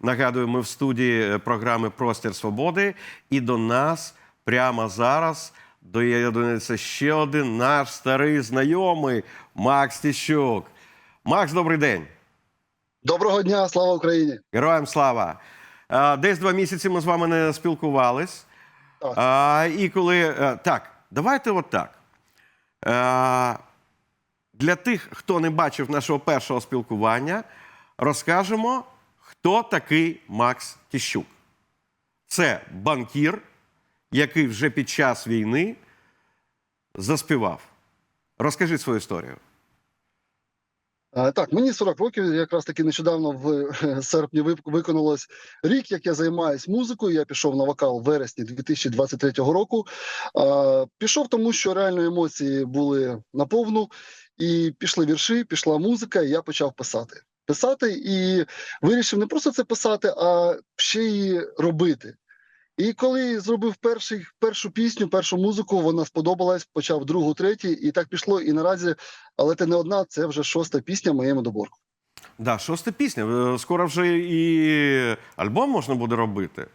Нагадую, ми в студії е, програми Простір Свободи, і до нас прямо зараз доєднується ще один наш старий знайомий Макс Тіщук. Макс, добрий день. Доброго дня, слава Україні! Героям слава! Десь два місяці ми з вами не спілкувались. Так. І коли. е, Так, давайте от так. Е, Для тих, хто не бачив нашого першого спілкування, розкажемо, хто такий Макс Тіщук. Це банкір, який вже під час війни заспівав. Розкажіть свою історію. Е, Так, мені 40 років. Якраз таки нещодавно в е, серпні виконалось рік, як я займаюся музикою. Я пішов на вокал в вересні 2023 року. Е, Пішов тому, що реально емоції були наповну, і пішли вірші, пішла музика, і я почав писати. Писати і вирішив не просто це писати, а ще й робити. І коли зробив перший, першу пісню, першу музику, вона сподобалась, почав другу, третю, і так пішло. І наразі, але це не одна, це вже шоста пісня в моєму доборку. Да, шоста пісня. Е, Скоро вже і альбом можна буде робити.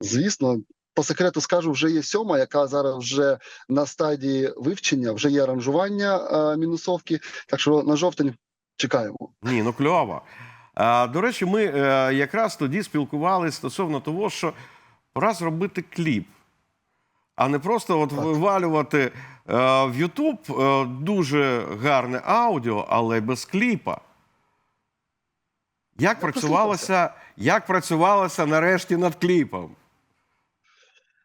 Звісно, по секрету скажу, вже є сьома, яка зараз вже на стадії вивчення, вже є аранжування е, мінусовки. Так що на жовтень чекаємо. Ні, ну кльово. А, до речі, ми е, якраз тоді спілкувалися стосовно того, що пора зробити кліп, а не просто от Так. вивалювати е, в Ютуб е, дуже гарне аудіо, але без кліпа. Як працювалося, як працювалося нарешті над кліпом?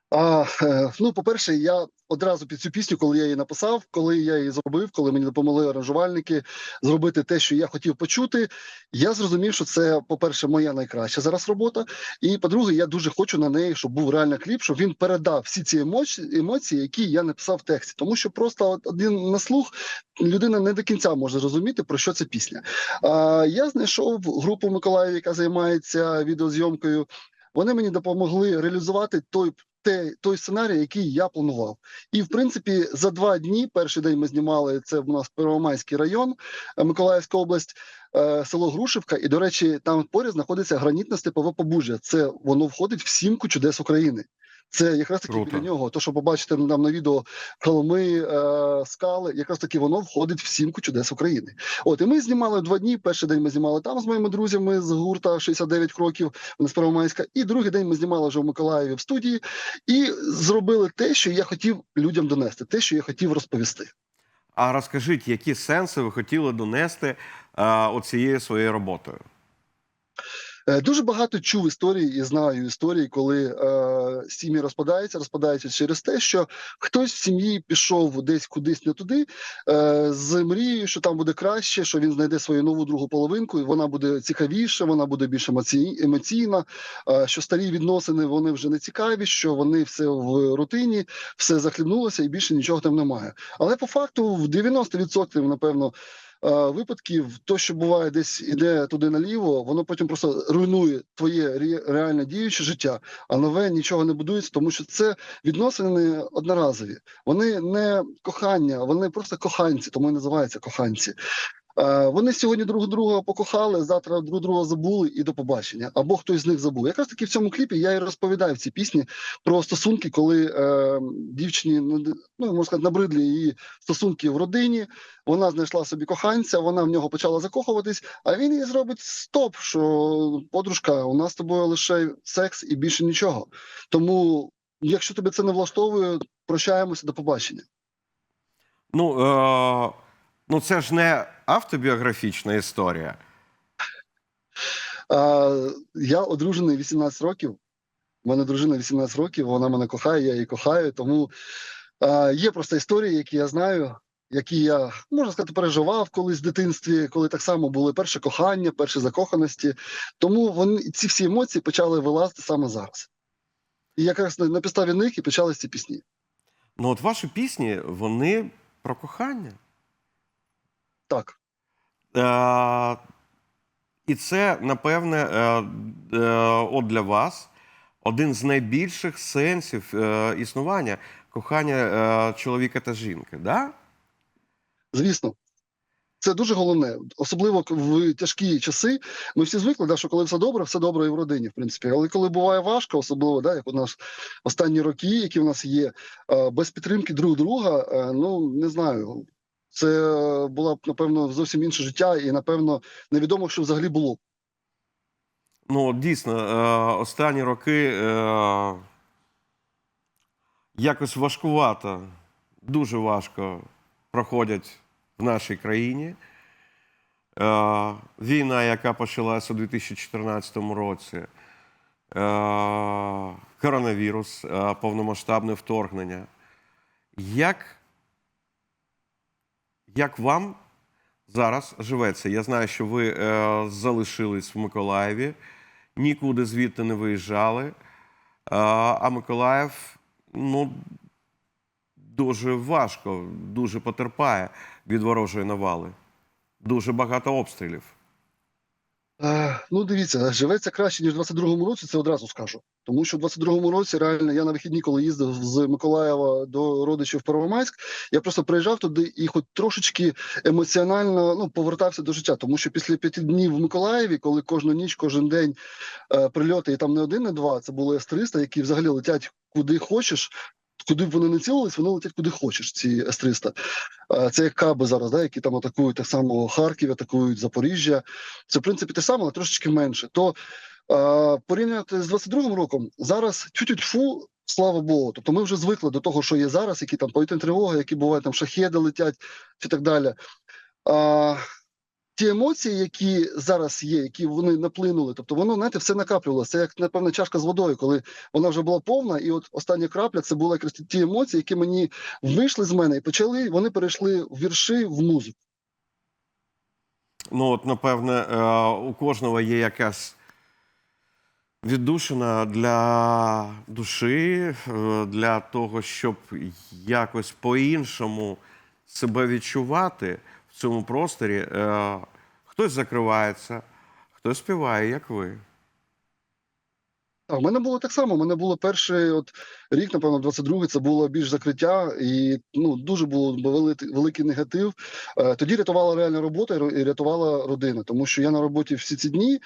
А, ну, по-перше, я одразу під цю пісню, коли я її написав, коли я її зробив, коли мені допомогли аранжувальники зробити те, що я хотів почути, я зрозумів, що це, по-перше, моя найкраща зараз робота. І по-друге, я дуже хочу на неї, щоб був реально кліп, щоб він передав всі ці емоції, емоції, які я написав в тексті. Тому що просто один на слух людина не до кінця може зрозуміти, про що це пісня. А, я знайшов групу Миколаїв, яка займається відеозйомкою. Вони мені допомогли реалізувати той те, той сценарій, який я планував. І в принципі, за два дні, перший день ми знімали це в нас Первомайський район, е, Миколаївська область, е, село Грушівка. І, до речі, там поряд знаходиться гранітне степове побужжя. Це воно входить в сімку чудес України. Це якраз таки Круто. біля нього. То, що побачите нам на відео холми, е, скали, якраз таки воно входить в сімку чудес України. От і ми знімали два дні. Перший день ми знімали там з моїми друзями з гурта 69 кроків з Первомайська. І другий день ми знімали вже в Миколаєві в студії і зробили те, що я хотів людям донести, те, що я хотів розповісти. А розкажіть, які сенси ви хотіли донести е, оцією своєю роботою? Е, Дуже багато чув історії і знаю історії, коли е, сім'ї розпадаються, розпадаються через те, що хтось в сім'ї пішов десь кудись не туди, е, з мрією, що там буде краще, що він знайде свою нову другу половинку, і вона буде цікавіша, вона буде більш емоційна. Е, що старі відносини вони вже не цікаві, що вони все в рутині, все захлібнулося і більше нічого там немає. Але по факту в 90% напевно. Е, Випадків, то, що буває, десь іде туди наліво, воно потім просто руйнує твоє реальне діюче життя, а нове нічого не будується, тому що це відносини одноразові. Вони не кохання, вони просто коханці, тому і називаються коханці. Е, Вони сьогодні друг друга покохали, завтра друг друга забули і до побачення. Або хтось з них забув. Якраз таки в цьому кліпі я і розповідаю в цій пісні про стосунки, коли е, дівчині ну можна сказати, набридлі її стосунки в родині. Вона знайшла собі коханця, вона в нього почала закохуватись, а він їй зробить стоп, що подружка, у нас з тобою лише секс і більше нічого. Тому, якщо тебе це не влаштовує, прощаємося до побачення. Ну, е, ну це ж не автобіографічна історія. А, я одружений 18 років. У мене дружина 18 років, вона мене кохає, я її кохаю. Тому а, є просто історії, які я знаю, які я можна сказати, переживав колись в дитинстві, коли так само були перше кохання, перші закоханості. Тому вони ці всі емоції почали вилазити саме зараз. І якраз на, на підставі них і почалися ці пісні. Ну, от ваші пісні, вони про кохання. Так. Е, і це, напевне, е, е, от для вас один з найбільших сенсів е, існування кохання е, чоловіка та жінки. Да? Звісно, Це дуже головне, особливо в тяжкі часи. Ми всі звикли, да, що коли все добре, все добре і в родині, в принципі. Але коли буває важко, особливо, да, як у нас останні роки, які в нас є, е, без підтримки друг друга, е, ну не знаю. Це е, було б напевно зовсім інше життя, і напевно невідомо, що взагалі було. Ну, дійсно, е, останні роки е, якось важкувато, дуже важко проходять в нашій країні. Війна, яка почалася у 2014 році, коронавірус, повномасштабне вторгнення. Як, як вам зараз живеться? Я знаю, що ви е, залишились в Миколаєві, нікуди звідти не виїжджали. Е, а Миколаїв ну, дуже важко, дуже потерпає від ворожої навали. Дуже багато обстрілів. Ну, дивіться, живеться краще, ніж в 22-му році, це одразу скажу. Тому що в 22-му році реально я на вихідні, коли їздив з Миколаєва до родичів в Первомайськ, я просто приїжджав туди і хоч трошечки емоціонально ну, повертався до життя. Тому що після п'яти днів в Миколаєві, коли кожну ніч, кожен день е, прильоти, і там не один, не два, це були С-300, які взагалі летять куди хочеш. Куди б вони не цілились, вони летять куди хочеш, ці С-300. Е, Це як каби зараз, да, які там атакують так само Харків, атакують Запоріжжя. Це в принципі те саме, але трошечки менше. То е, порівняти з 22-м роком зараз тю-тю-тьфу, слава Богу. Тобто ми вже звикли до того, що є зараз, які там повітряні тривоги, які бувають там шахеди летять чи так далі. А, ті емоції, які зараз є, які вони наплинули, тобто воно, знаєте, все накаплювалося. Це як, напевно, чашка з водою, коли вона вже була повна, і от остання крапля це були якраз ті емоції, які мені вийшли з мене і почали, вони перейшли в вірші, в музику. Ну, от, напевне, е, у кожного є якась віддушина для душі, е, для того, щоб якось по-іншому себе відчувати цьому просторі. Е, Хтось закривається, хтось співає, як ви. А в мене було так само. У мене було перший от рік, напевно, 22-й, це було більш закриття, і ну дуже було великий, великий негатив. Е, тоді рятувала реальна робота і рятувала родина, тому що я на роботі всі ці дні.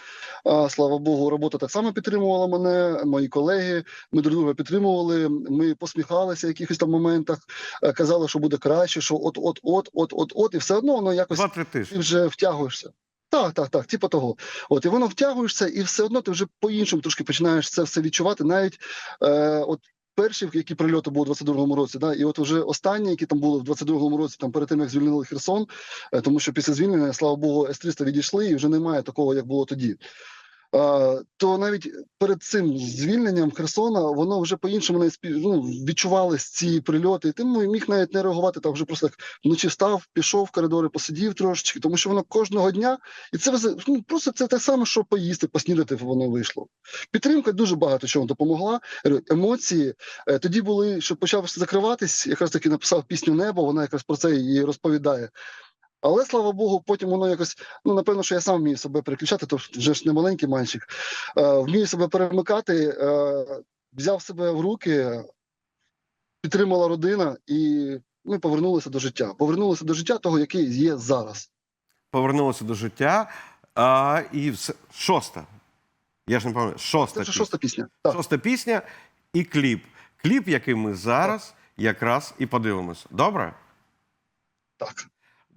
Слава Богу, робота так само підтримувала мене, мої колеги. Ми друг друга підтримували. Ми посміхалися в якихось там моментах, е, казали, що буде краще, що от, от, от, от, от, от, і все одно воно якось ти вже втягуєшся. Так, так, так, типу того. От і воно втягуєшся, і все одно ти вже по-іншому трошки починаєш це все відчувати. Навіть е, от перші, які прильоти були у 22-му році, да, і от вже останні, які там були в 22-му році, там перед тим як звільнили Херсон, е, тому що після звільнення, слава Богу, С-300 відійшли, і вже немає такого, як було тоді. То навіть перед цим звільненням Херсона воно вже по-іншому не спі... ну, відчувались ці прильоти. І ти міг навіть не реагувати там вже просто так вночі встав, пішов в коридори, посидів трошечки, тому що воно кожного дня, і це ну, просто це те саме, що поїсти, поснідати воно вийшло. Підтримка дуже багато чому допомогла. Емоції Е, тоді були, що почав закриватись, якраз таки написав пісню Небо. Вона якраз про це і розповідає. Але слава Богу, потім воно якось, ну напевно, що я сам вмію себе переключати, то вже ж не маленький мальчик. Е, вмію себе перемикати, е, взяв себе в руки, підтримала родина, і ми повернулися до життя. Повернулися до життя того, який є зараз. Повернулося до життя. А, і все. Шоста. Я ж не пам'ятаю. Шоста. Це пісня. шоста пісня. Так. Шоста пісня і кліп. Кліп, який ми зараз якраз і подивимося. Добре? так.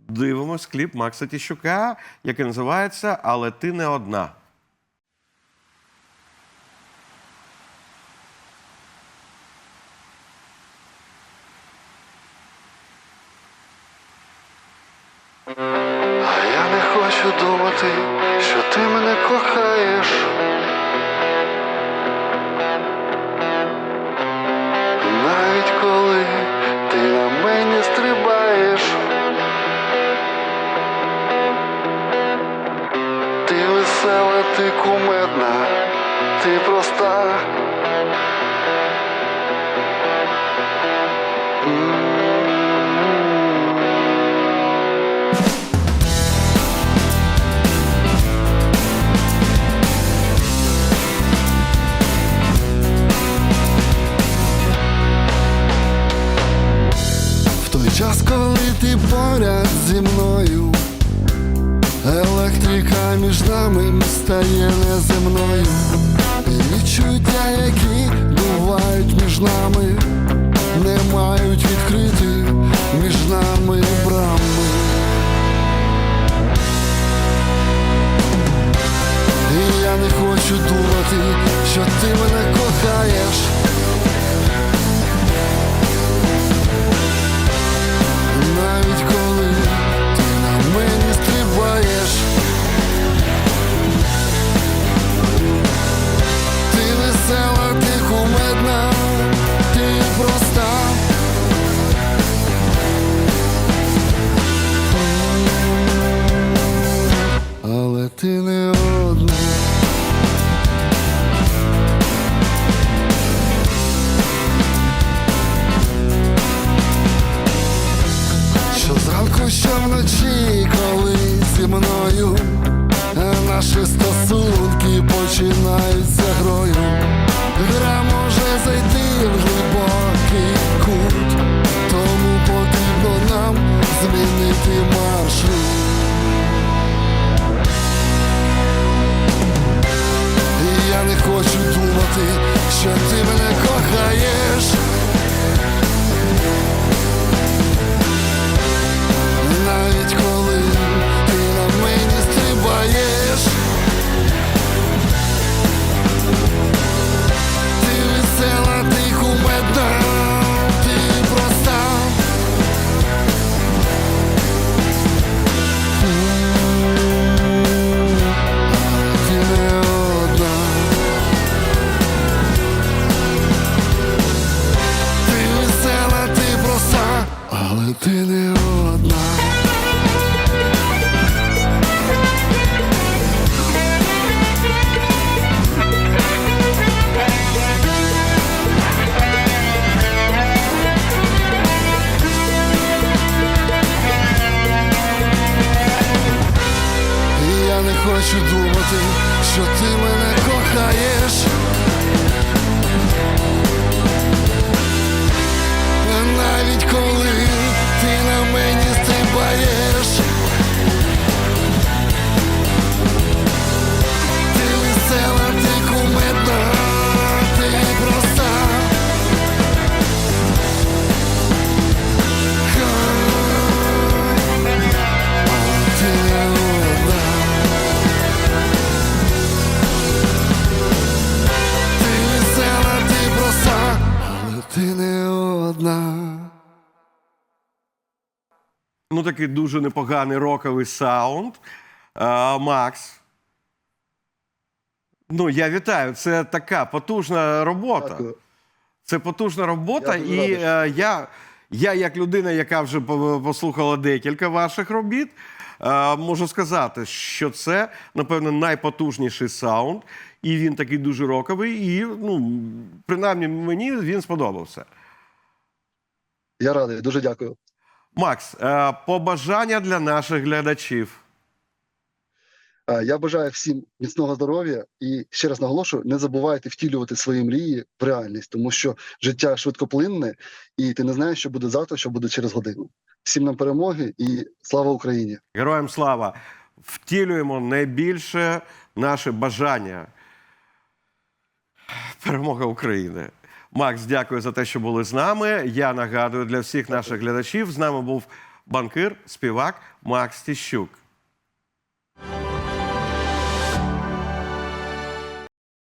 Дивимось кліп Макса Тіщука, який називається Але ти не одна. А я не хочу думати, що ти мене кохаєш. Нами, стосунки ти не Ну, такий дуже непоганий роковий саунд. А, Макс. Ну, я вітаю. Це така потужна робота. Дякую. Це потужна робота, Я і е, я, я, як людина, яка вже послухала декілька ваших робіт, е, можу сказати, що це, напевно, найпотужніший саунд, і він такий дуже роковий, і ну, принаймні мені він сподобався. Я радий, дуже дякую. Макс, е, побажання для наших глядачів. Е, Я бажаю всім міцного здоров'я і ще раз наголошую: не забувайте втілювати свої мрії в реальність, тому що життя швидкоплинне, і ти не знаєш, що буде завтра, що буде через годину. Всім нам перемоги і слава Україні! Героям слава! Втілюємо найбільше наше бажання. Перемога України. Макс, дякую за те, що були з нами. Я нагадую для всіх наших глядачів. З нами був банкир, співак Макс Тіщук.